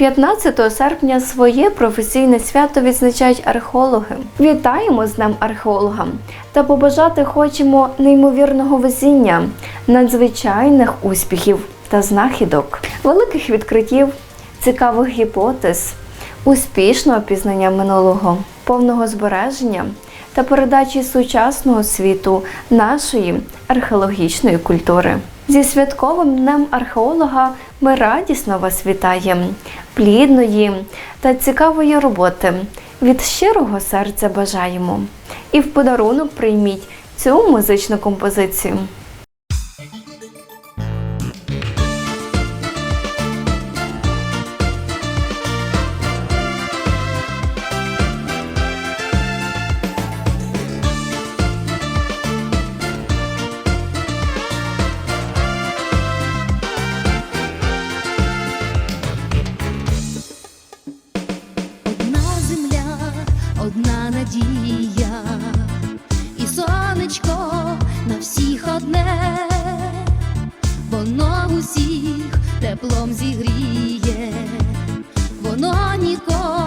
15 серпня своє професійне свято відзначають археологи. Вітаємо з Днем археолога та побажати хочемо неймовірного везіння, надзвичайних успіхів та знахідок, великих відкриттів, цікавих гіпотез, успішного пізнання минулого, повного збереження та передачі сучасного світу нашої археологічної культури. Зі святковим днем археолога ми радісно вас вітаємо, плідної та цікавої роботи. Від щирого серця бажаємо. І в подарунок прийміть цю музичну композицію. Теплом зігріє, воно нікого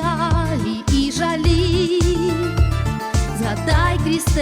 печалі і жалі, згадай крізь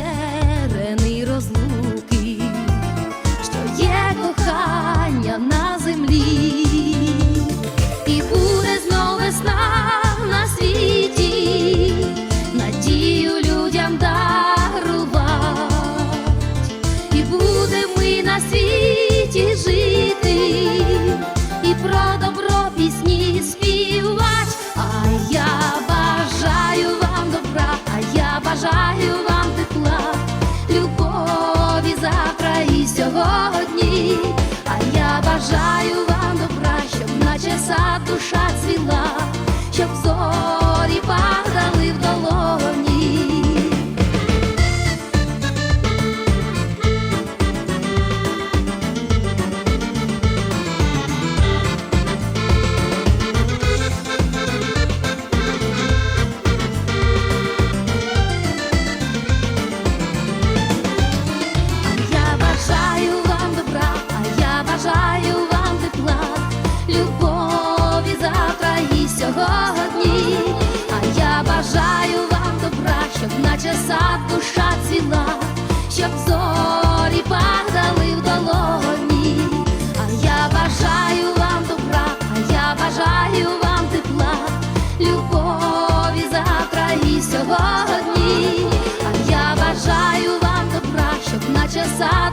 бажаю вам добра, щоб наче сад душа цвіла, наче сад душа ціла, щоб зорі падали в долоні. А я бажаю вам добра, а я бажаю вам тепла, любові завтра і сьогодні. А я бажаю вам добра, щоб наче сад